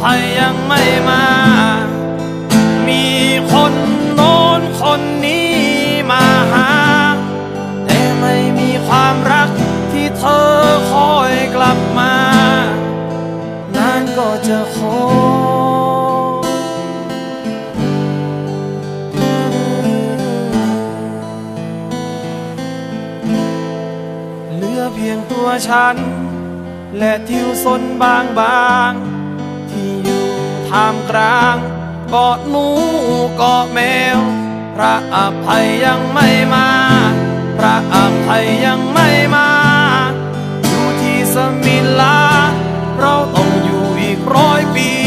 ภัยยังไม่มา มีคนโน้นคนนี้มาหา แต่ไม่มีความรักที่เธอคอยกลับมา นานก็จะขอเหลือเพียงตัวฉัน และทิวสนบางบาง ท่ามกลางเกาะหนูเกาะแมว พระอภัยยังไม่มา พระอภัยยังไม่มา อยู่ที่สมิลา เราต้องอยู่อีกร้อยปี